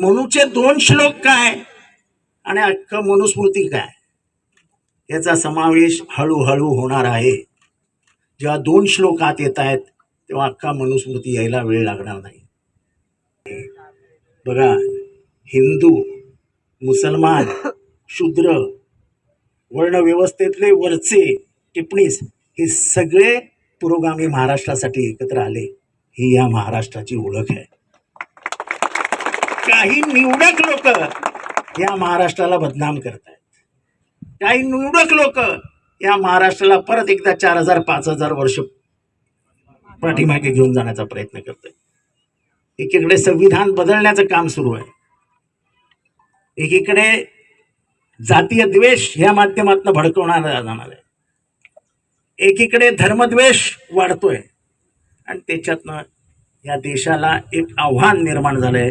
मनुचे दोन श्लोक काय? आणि अख्खं मनुस्मृती काय? याचा समावेश हळूहळू होणार आहे. जेव्हा दोन श्लोक आत येत आहेत तेव्हा अख्खा मनुस्मृती यायला वेळ लागणार नाही. बघा हिंदू मुसलमान शूद्र वर्णव्यवस्थेतले वरचे टिप्पणीस हे सगळे पुरोगामी महाराष्ट्रासाठी एकत्र आले. ही या महाराष्ट्राची ओळख आहे. काही निवडक लोक या महाराष्ट्राला बदनाम करतायत. काही निवडक लोक या महाराष्ट्राला परत एकदा चार हजार पाच हजार वर्ष पाठीमागे घेऊन जाण्याचा प्रयत्न करत एकीकडे संविधान बदलण्याचं काम सुरू आहे. एकीकडे जातीय द्वेष ह्या माध्यमातून भडकवणार जाणार आहे. एकीकडे धर्मद्वेष वाढतोय. आणि त्याच्यातनं या देशाला एक आव्हान निर्माण झालंय.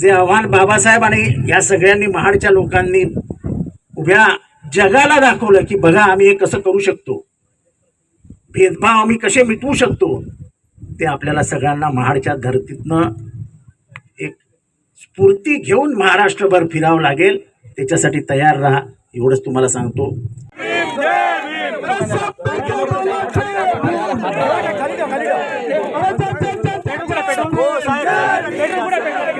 जे आव्हान बाबासाहेब आणि या सगळ्यांनी महाडच्या लोकांनी उभ्या जगाला दाखवलं की बघा आम्ही हे कसं करू शकतो. भेदभाव आम्ही कसे मिटवू शकतो? ते आपल्याला सगळ्यांना महाडच्या धर्तीतनं एक स्फूर्ती घेऊन महाराष्ट्रभर फिरावं लागेल. त्याच्यासाठी तयार राहा. एवढंच तुम्हाला सांगतो.